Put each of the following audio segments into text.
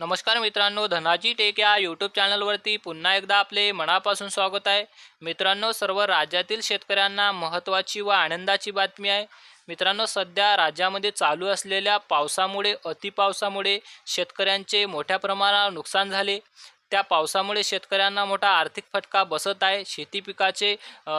नमस्कार मित्रांनो धनाजी टेक या यूट्यूब चॅनलवरती पुन्हा एकदा आपले मनापासून स्वागत आहे. मित्रांनो सर्व राज्यातील शेतकऱ्यांना महत्त्वाची व आनंदाची बातमी आहे. मित्रांनो सध्या राज्यामध्ये चालू असलेल्या पावसामुळे अतिपावसामुळे शेतकऱ्यांचे मोठ्या प्रमाणावर नुकसान झाले. त्या पावसामुळे शेतकऱ्यांना मोठा आर्थिक फटका बसत आहे. शेती पिकाचे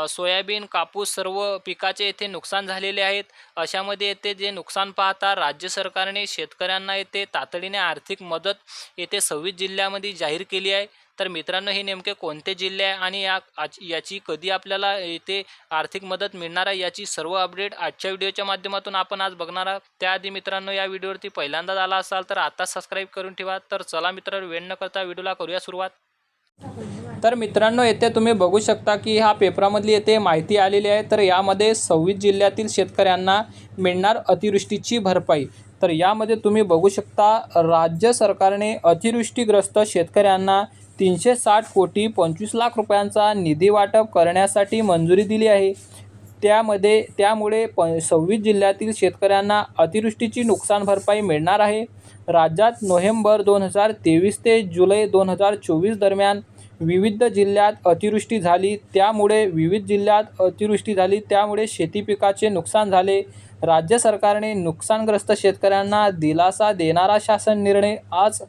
सोयाबीन कापूस सर्व पिकाचे येथे नुकसान झालेले आहेत. अशामध्ये येथे जे नुकसान पाहता राज्य सरकारने शेतकऱ्यांना येथे तातडीने आर्थिक मदत येथे सव्वीस जिल्ह्यामध्ये जाहीर केली आहे. तर मित्रांनो हे नेमके कोणते जिल्हे आहे आणि या आज- याची कधी आपल्याला येथे आर्थिक मदत मिळणार आहे याची सर्व अपडेट आजच्या व्हिडिओच्या माध्यमातून आपण आज बघणार आहोत. त्याआधी मित्रांनो या व्हिडिओवरती पहिल्यांदाच आला असाल तर आता सबस्क्राईब करून ठेवा. तर चला मित्रांनो वेळ न करता व्हिडिओला करूया सुरुवात. तर मित्रांनो येथे तुम्ही बघू शकता की ह्या पेपरामधली येथे माहिती आलेली आहे. तर यामध्ये सव्वीस जिल्ह्यातील शेतकऱ्यांना मिळणार अतिवृष्टीची भरपाई. तर यामध्ये तुम्ही बघू शकता राज्य सरकारने अतिवृष्टीग्रस्त शेतकऱ्यांना तीनशे साठ कोटी पंचवीस लाख रुपयांचा निधी वाटप करण्यासाठी मंजुरी दिली आहे. त्यामध्ये त्यामुळे प सव्वीस जिल्ह्यातील शेतकऱ्यांना अतिवृष्टीची नुकसान भरपाई मिळणार आहे. राज्यात नोव्हेंबर दोन हजार तेवीस ते जुलै दोन हजार चोवीस दरम्यान विविध जिल्ह्यात अतिवृष्टी झाली त्यामुळे विविध जिल्ह्यात अतिवृष्टी झाली त्यामुळे शेती पिकाचे नुकसान झाले. राज्य सरकारने नुकसानग्रस्त शेतकऱ्यांना दिलासा देणारा शासन निर्णय आज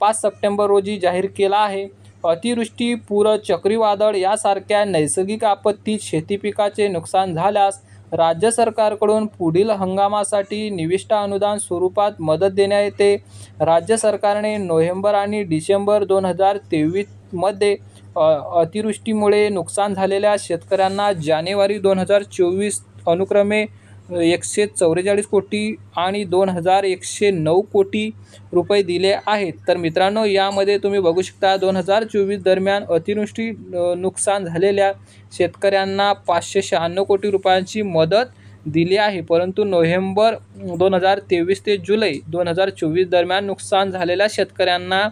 पाच सप्टेंबर रोजी जाहीर केला आहे. अतिवृष्टी पूर चक्रीवादळ यासारख्या नैसर्गिक आपत्तीत शेती पिकाचे नुकसान झाल्यास राज्य सरकारकडून पुढील हंगामासाठी निविष्ट अनुदान स्वरूपात मदत देण्यात येते. राज्य सरकारने नोव्हेंबर आणि डिसेंबर दोन हजार तेवीसमध्ये अतिवृष्टीमुळे नुकसान झालेल्या शेतकऱ्यांना जानेवारी दोन हजार चोवीस अनुक्रमे एकशे चौवेचाळीस कोटी आणि दोन हजार एकशे नऊ कोटी रुपये दिले आहेत. तर मित्रांनो यामध्ये तुम्ही बघू शकता दोन हजार चोवीस दरम्यान अतिवृष्टी नुकसान झालेल्या शेतकऱ्यांना पाचशे शहाण्णव कोटी रुपयांची मदत दिली आहे. परंतु नोव्हेंबर दोन हजार तेवीस ते जुलै दोन हजार चोवीस दरम्यान नुकसान झालेल्या शेतकऱ्यांना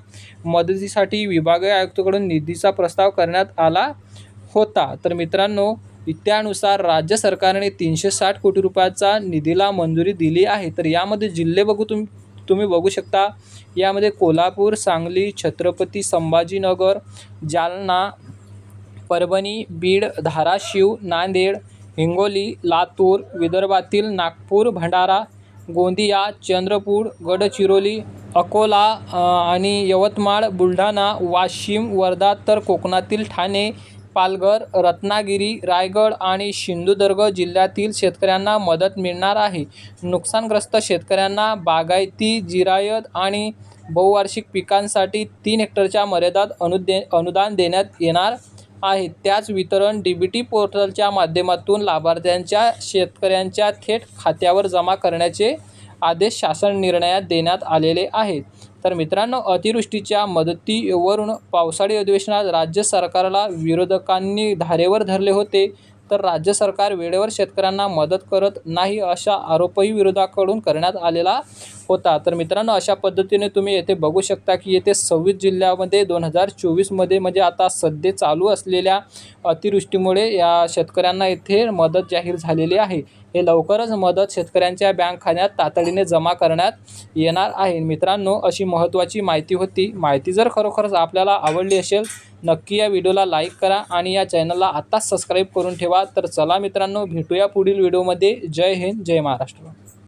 मदतीसाठी विभागीय आयुक्तकडून निधीचा प्रस्ताव करण्यात आला होता. तर मित्रांनो त्यानुसार राज्य सरकारने तीनशे साठ कोटी रुपयाचा निधीला मंजुरी दिली आहे. तर यामध्ये जिल्हे बघू तुम तुम्ही बघू शकता. यामध्ये कोल्हापूर सांगली छत्रपती संभाजीनगर जालना परभणी बीड धाराशिव नांदेड हिंगोली लातूर विदर्भातील नागपूर भंडारा गोंदिया चंद्रपूर गडचिरोली अकोला आणि यवतमाळ बुलढाणा वाशिम वर्धा तर कोकणातील ठाणे पालघर रत्नागिरी रायगड आणि सिंधुदुर्ग जिल्ह्यातील शेतकऱ्यांना मदत मिळणार आहे. नुकसानग्रस्त शेतकऱ्यांना बागायती जिरायत आणि बहुवार्षिक पिकांसाठी तीन हेक्टरच्या मर्यादात अनुदे अनुदान देण्यात येणार आहे. त्याच वितरण डी बी टी पोर्टलच्या माध्यमातून लाभार्थ्यांच्या शेतकऱ्यांच्या थेट खात्यावर जमा करण्याचे आदेश शासन निर्णयात देण्यात आलेले आहेत. तर मित्रांनो अतिवृष्टीच्या मदतीवरून पावसाळी अधिवेशनात राज्य सरकारला विरोधकांनी धारेवर धरले होते. तर राज्य सरकार वेळेवर शेतकऱ्यांना मदत करत नाही अशा आरोपही विरोधाकडून करण्यात आलेला होता. तर मित्रांनो अशा पद्धतीने तुम्ही येथे बघू शकता की येथे सव्वीस जिल्ह्यामध्ये दोन हजार चोवीसमध्ये म्हणजे आता सध्या चालू असलेल्या अतिवृष्टीमुळे या शेतकऱ्यांना येथे मदत जाहीर झालेली आहे. हे लवकरच मदत शेतकऱ्यांच्या बँक खात्यात तातडीने जमा करण्यात येणार आहे. मित्रांनो अशी महत्त्वाची माहिती होती. माहिती जर खरोखरच आपल्याला आवडली असेल नक्की या व्हिडिओला लाईक करा आणि या चॅनलला आत्ताच सबस्क्राईब करून ठेवा. तर चला मित्रांनो भेटूया पुढील व्हिडिओमध्ये जय हिंद जय महाराष्ट्र.